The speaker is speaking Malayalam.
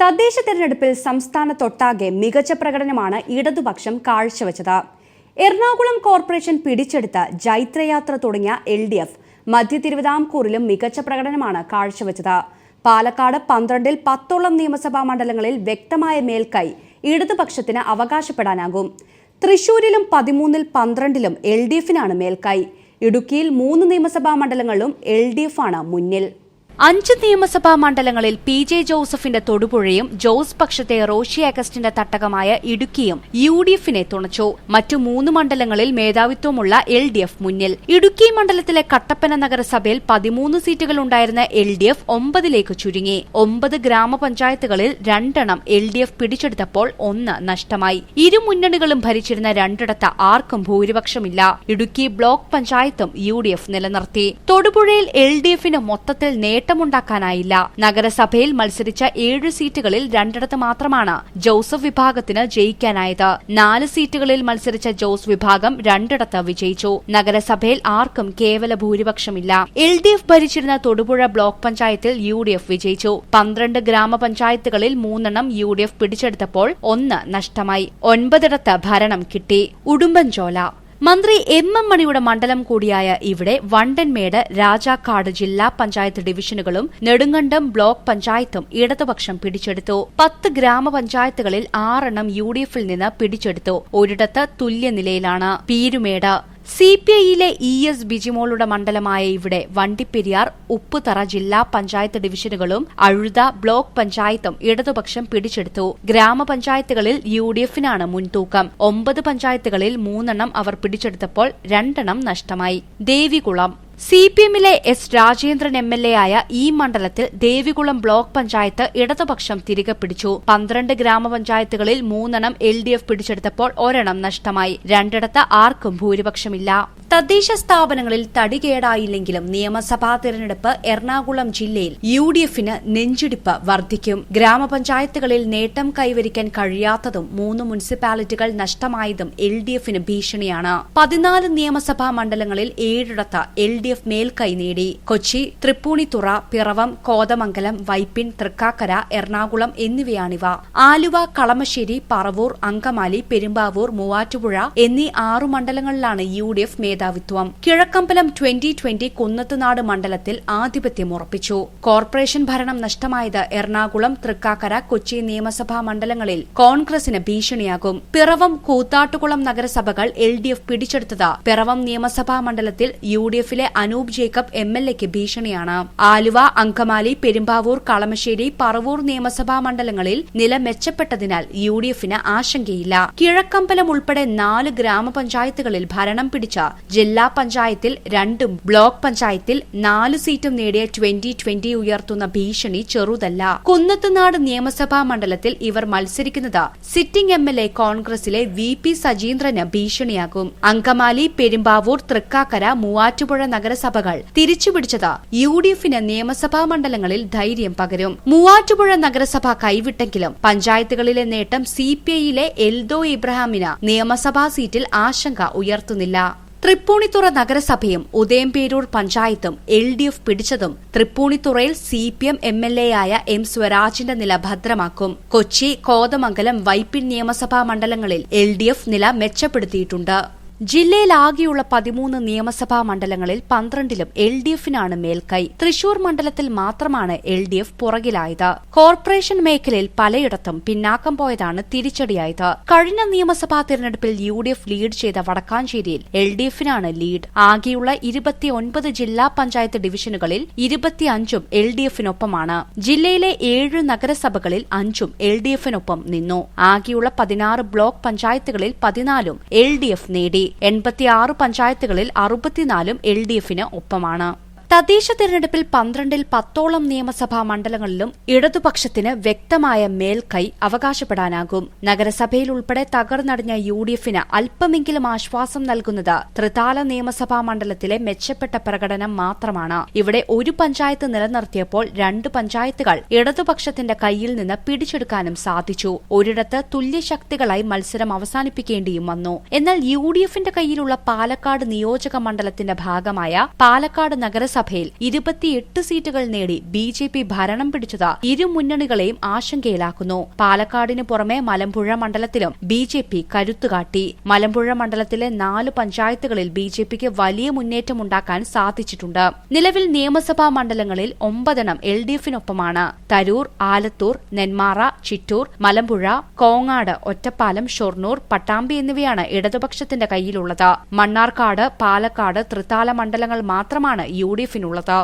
തദ്ദേശ തെരഞ്ഞെടുപ്പിൽ സംസ്ഥാനത്തൊട്ടാകെ മികച്ച പ്രകടനമാണ് ഇടതുപക്ഷം കാഴ്ചവെച്ചത്. എറണാകുളം കോർപ്പറേഷൻ പിടിച്ചെടുത്ത ജൈത്രയാത്ര തുടങ്ങിയ എൽ ഡി എഫ് മധ്യ തിരുവിതാംകൂറിലും മികച്ച പ്രകടനമാണ് കാഴ്ചവെച്ചത്. പാലക്കാട് പന്ത്രണ്ടിൽ പത്തോളം നിയമസഭാ മണ്ഡലങ്ങളിൽ വ്യക്തമായ മേൽക്കൈ ഇടതുപക്ഷത്തിന് അവകാശപ്പെടാനാകും. തൃശൂരിലും പതിമൂന്നിൽ പന്ത്രണ്ടിലും എൽ ഡി എഫിനാണ് മേൽക്കൈ. ഇടുക്കിയിൽ മൂന്ന് നിയമസഭാ മണ്ഡലങ്ങളിലും എൽ ഡി എഫ് ആണ് മുന്നിൽ. അഞ്ച് നിയമസഭാ മണ്ഡലങ്ങളിൽ പി ജെ ജോസഫിന്റെ തൊടുപുഴയും ജോസ് പക്ഷത്തെ റോഷി അഗസ്റ്റിന്റെ തട്ടകമായ ഇടുക്കിയും യു ഡി എഫിനെ തുണച്ചു. മറ്റു മൂന്ന് മണ്ഡലങ്ങളിൽ മേധാവിത്വമുള്ള എൽ ഡി എഫ് മുന്നിൽ. ഇടുക്കി മണ്ഡലത്തിലെ കട്ടപ്പന നഗരസഭയിൽ പതിമൂന്ന് സീറ്റുകൾ ഉണ്ടായിരുന്ന എൽ ഡി എഫ് ഒമ്പതിലേക്ക് ചുരുങ്ങി. ഒമ്പത് ഗ്രാമപഞ്ചായത്തുകളിൽ രണ്ടെണ്ണം എൽ ഡി എഫ് പിടിച്ചെടുത്തപ്പോൾ ഒന്ന് നഷ്ടമായി. ഇരു മുന്നണികളും ഭരിച്ചിരുന്ന രണ്ടിടത്ത് ആർക്കും ഭൂരിപക്ഷമില്ല. ഇടുക്കി ബ്ലോക്ക് പഞ്ചായത്തും യു ഡി എഫ് നിലനിർത്തി. തൊടുപുഴയിൽ എൽ ഡി എഫിന് മൊത്തത്തിൽ നേട്ടമുണ്ടാക്കാനായില്ല. നഗരസഭയിൽ മത്സരിച്ച ഏഴ് സീറ്റുകളിൽ രണ്ടിടത്ത് മാത്രമാണ് ജോസഫ് വിഭാഗത്തിന് ജയിക്കാനായത്. നാല് സീറ്റുകളിൽ മത്സരിച്ച ജോസ് വിഭാഗം രണ്ടിടത്ത് വിജയിച്ചു. നഗരസഭയിൽ ആർക്കും കേവല ഭൂരിപക്ഷമില്ല. എൽ ഡി എഫ് ഭരിച്ചിരുന്ന തൊടുപുഴ ബ്ലോക്ക് പഞ്ചായത്തിൽ യു ഡി എഫ് വിജയിച്ചു. പന്ത്രണ്ട് ഗ്രാമപഞ്ചായത്തുകളിൽ മൂന്നെണ്ണം യു ഡി എഫ് പിടിച്ചെടുത്തപ്പോൾ ഒന്ന് നഷ്ടമായി. ഒൻപതിടത്ത് ഭരണം കിട്ടി. ഉടുമ്പൻചോല. മന്ത്രി എം എം മണിയുടെ മണ്ഡലം കൂടിയായ ഇവിടെ വണ്ടൻമേട് രാജാക്കാട് ജില്ലാ പഞ്ചായത്ത് ഡിവിഷനുകളും നെടുങ്കണ്ടം ബ്ലോക്ക് പഞ്ചായത്തും ഇടതുപക്ഷം പിടിച്ചെടുത്തു. പത്ത് ഗ്രാമപഞ്ചായത്തുകളിൽ ആറെണ്ണം യു ഡി എഫിൽ നിന്ന് പിടിച്ചെടുത്തു. ഒരിടത്ത് തുല്യനിലയിലാണ് പീരുമേട്. സി പി ഐയിലെ ഇ എസ് ബിജിമോളുടെ മണ്ഡലമായ ഇവിടെ വണ്ടിപ്പെരിയാർ ഉപ്പുതറ ജില്ലാ പഞ്ചായത്ത് ഡിവിഷനുകളും അഴുത ബ്ലോക്ക് പഞ്ചായത്തും ഇടതുപക്ഷം പിടിച്ചെടുത്തു. ഗ്രാമപഞ്ചായത്തുകളിൽ യു ഡി എഫിനാണ് മുൻതൂക്കം. ഒമ്പത് പഞ്ചായത്തുകളിൽ മൂന്നെണ്ണം അവർ പിടിച്ചെടുത്തപ്പോൾ രണ്ടെണ്ണം നഷ്ടമായി. ദേവികുളം സി പി എമ്മിലെ S Rajendran M L A ആയ ഈ മണ്ഡലത്തിൽ ദേവികുളം ബ്ലോക്ക് പഞ്ചായത്ത് ഇടതുപക്ഷം തിരികെ പിടിച്ചു. പന്ത്രണ്ട് ഗ്രാമപഞ്ചായത്തുകളിൽ മൂന്നെണ്ണം എൽ ഡി എഫ് പിടിച്ചെടുത്തപ്പോൾ ഒരെണ്ണം നഷ്ടമായി. രണ്ടിടത്ത് ആർക്കും ഭൂരിപക്ഷമില്ല. തദ്ദേശ സ്ഥാപനങ്ങളിൽ തടികേടായില്ലെങ്കിലും നിയമസഭാ തിരഞ്ഞെടുപ്പ് എറണാകുളം ജില്ലയിൽ യു ഡി എഫിന് നെഞ്ചിടിപ്പ് വർദ്ധിക്കും. ഗ്രാമപഞ്ചായത്തുകളിൽ നേട്ടം കൈവരിക്കാൻ കഴിയാത്തതും മൂന്ന് മുനിസിപ്പാലിറ്റികൾ നഷ്ടമായതും എൽ ഡി എഫിന് ഭീഷണിയാണ്. പതിനാല് നിയമസഭാ മണ്ഡലങ്ങളിൽ ഏഴിടത്ത് എൽ ഡി എഫ് മേൽക്കൈ നേടി. കൊച്ചി തൃപ്പൂണിത്തുറ പിറവം കോതമംഗലം വൈപ്പിൻ തൃക്കാക്കര എറണാകുളം എന്നിവയാണിവ. ആലുവ കളമശ്ശേരി പറവൂർ അങ്കമാലി പെരുമ്പാവൂർ മൂവാറ്റുപുഴ എന്നീ ആറു മണ്ഡലങ്ങളിലാണ് യു ഡി എഫ് മേധാവിത്വം. കിഴക്കമ്പലം ട്വന്റി ട്വന്റി കുന്നത്തുനാട് മണ്ഡലത്തിൽ ആധിപത്യം ഉറപ്പിച്ചു. കോർപ്പറേഷൻ ഭരണം നഷ്ടമായത് എറണാകുളം തൃക്കാക്കര കൊച്ചി നിയമസഭാ മണ്ഡലങ്ങളിൽ കോൺഗ്രസിന് ഭീഷണിയാകും. പിറവം കൂത്താട്ടുകുളം നഗരസഭകൾ എൽ ഡി എഫ് പിടിച്ചെടുത്തത്. പിറവം നിയമസഭാ മണ്ഡലത്തിൽ യു ഡി എഫിലെ അനൂപ് ജേക്കബ് എം എൽ എക്ക് ഭീഷണിയാണ്. ആലുവ അങ്കമാലി പെരുമ്പാവൂർ കളമശ്ശേരി പറവൂർ നിയമസഭാ മണ്ഡലങ്ങളിൽ നില മെച്ചപ്പെട്ടതിനാൽ യു ഡി എഫിന് ആശങ്കയില്ല. കിഴക്കമ്പലം ഉൾപ്പെടെ നാല് ഗ്രാമപഞ്ചായത്തുകളിൽ ഭരണം പിടിച്ച ജില്ലാ പഞ്ചായത്തിൽ രണ്ടും ബ്ലോക്ക് പഞ്ചായത്തിൽ നാല് സീറ്റും നേടിയ ട്വന്റി ട്വന്റി ഉയർത്തുന്ന ഭീഷണി ചെറുതല്ല. കുന്നത്തുനാട് നിയമസഭാ മണ്ഡലത്തിൽ ഇവർ മത്സരിക്കുന്നത് സിറ്റിംഗ് എം എൽ എ കോൺഗ്രസിലെ വി പി സജീന്ദ്രന് ഭീഷണിയാകും. അങ്കമാലി പെരുമ്പാവൂർ തൃക്കാക്കര മൂവാറ്റുപുഴ നഗരസഭകൾ തിരിച്ചുപിടിച്ചത് യു ഡി എഫിന് നിയമസഭാ മണ്ഡലങ്ങളിൽ ധൈര്യം പകരും. മൂവാറ്റുപുഴ നഗരസഭ കൈവിട്ടെങ്കിലും പഞ്ചായത്തുകളിലെ നേട്ടം സി പി ഐയിലെ എൽദോ ഇബ്രാഹിമിന് നിയമസഭാ സീറ്റിൽ ആശങ്ക ഉയർത്തുന്നില്ല. തൃപ്പൂണിത്തുറ നഗരസഭയും ഉദയംപേരൂർ പഞ്ചായത്തും എൽ ഡി എഫ് പിടിച്ചതും തൃപ്പൂണിത്തുറയിൽ C P M M L A ആയ എം സ്വരാജിന്റെ നില ഭദ്രമാക്കും. കൊച്ചി കോതമംഗലം വൈപ്പിൻ നിയമസഭാ മണ്ഡലങ്ങളിൽ എൽ ഡി എഫ് നില മെച്ചപ്പെടുത്തിയിട്ടുണ്ട്. ജില്ലയിലാകെയുള്ള പതിമൂന്ന് നിയമസഭാ മണ്ഡലങ്ങളിൽ പന്ത്രണ്ടിലും എൽ ഡി എഫിനാണ് മേൽക്കൈ. തൃശൂർ മണ്ഡലത്തിൽ മാത്രമാണ് എൽ ഡി എഫ് പുറകിലായത്. കോർപ്പറേഷൻ മേഖലയിൽ പലയിടത്തും പിന്നാക്കം പോയതാണ് തിരിച്ചടിയായത്. കഴിഞ്ഞ നിയമസഭാ തിരഞ്ഞെടുപ്പിൽ യു ഡി എഫ് ലീഡ് ചെയ്ത വടക്കാഞ്ചേരിയിൽ എൽ ഡി എഫിനാണ് ലീഡ്. ആകെയുള്ള ഇരുപത്തിയൊൻപത് ജില്ലാ പഞ്ചായത്ത് ഡിവിഷനുകളിൽ ഇരുപത്തിയഞ്ചും എൽ ഡി എഫിനൊപ്പമാണ് ജില്ലയിലെ ഏഴ് നഗരസഭകളിൽ അഞ്ചും എൽ ഡി എഫിനൊപ്പം നിന്നു. ആകെയുള്ള പതിനാറ് ബ്ലോക്ക് പഞ്ചായത്തുകളിൽ പതിനാലും എൽ ഡി എഫ് നേടി. എൺപത്തിയാറ് പഞ്ചായത്തുകളിൽ അറുപത്തിനാലും എൽ ഡി എഫിന് ഒപ്പമാണ് തദ്ദേശ തെരഞ്ഞെടുപ്പിൽ പന്ത്രണ്ടിൽ പത്തോളം നിയമസഭാ മണ്ഡലങ്ങളിലും ഇടതുപക്ഷത്തിന് വ്യക്തമായ മേൽക്കൈ അവകാശപ്പെടാനാകും. നഗരസഭയിൽ ഉൾപ്പെടെ തകർന്നടിഞ്ഞ യു ഡി എഫിന് അല്പമെങ്കിലും ആശ്വാസം നൽകുന്നത് ത്രിതാല നിയമസഭാ മണ്ഡലത്തിലെ മെച്ചപ്പെട്ട പ്രകടനം മാത്രമാണ്. ഇവിടെ ഒരു പഞ്ചായത്ത് നിലനിർത്തിയപ്പോൾ രണ്ട് പഞ്ചായത്തുകൾ ഇടതുപക്ഷത്തിന്റെ കയ്യിൽ നിന്ന് പിടിച്ചെടുക്കാനും സാധിച്ചു. ഒരിടത്ത് തുല്യശക്തികളായി മത്സരം അവസാനിപ്പിക്കേണ്ടിയും വന്നു. എന്നാൽ യു ഡി എഫിന്റെ കയ്യിലുള്ള പാലക്കാട് നിയോജക മണ്ഡലത്തിന്റെ ഭാഗമായ പാലക്കാട് നഗരസഭ നിയമസഭയിൽ ഇരുപത്തിയെട്ട് സീറ്റുകൾ നേടി ബി ജെ പി ഭരണം പിടിച്ചത് ഇരു മുന്നണികളെയും ആശങ്കയിലാക്കുന്നു. പാലക്കാടിന് പുറമെ മലമ്പുഴ മണ്ഡലത്തിലും ബി ജെ പി കരുത്തുകാട്ടി മലമ്പുഴ മണ്ഡലത്തിലെ നാല് പഞ്ചായത്തുകളിൽ ബി ജെ പിക്ക് വലിയ മുന്നേറ്റമുണ്ടാക്കാൻ സാധിച്ചിട്ടുണ്ട്. നിലവിൽ നിയമസഭാ മണ്ഡലങ്ങളിൽ ഒമ്പതെണ്ണം എൽ ഡി എഫിനൊപ്പമാണ്. തരൂർ ആലത്തൂർ നെന്മാറ ചിറ്റൂർ മലമ്പുഴ കോങ്ങാട് ഒറ്റപ്പാലം ഷൊർണൂർ പട്ടാമ്പി എന്നിവയാണ് ഇടതുപക്ഷത്തിന്റെ കയ്യിലുള്ളത്. മണ്ണാർക്കാട് പാലക്കാട് തൃത്താല മണ്ഡലങ്ങൾ മാത്രമാണ് യു ഡി എഫിനുള്ളത്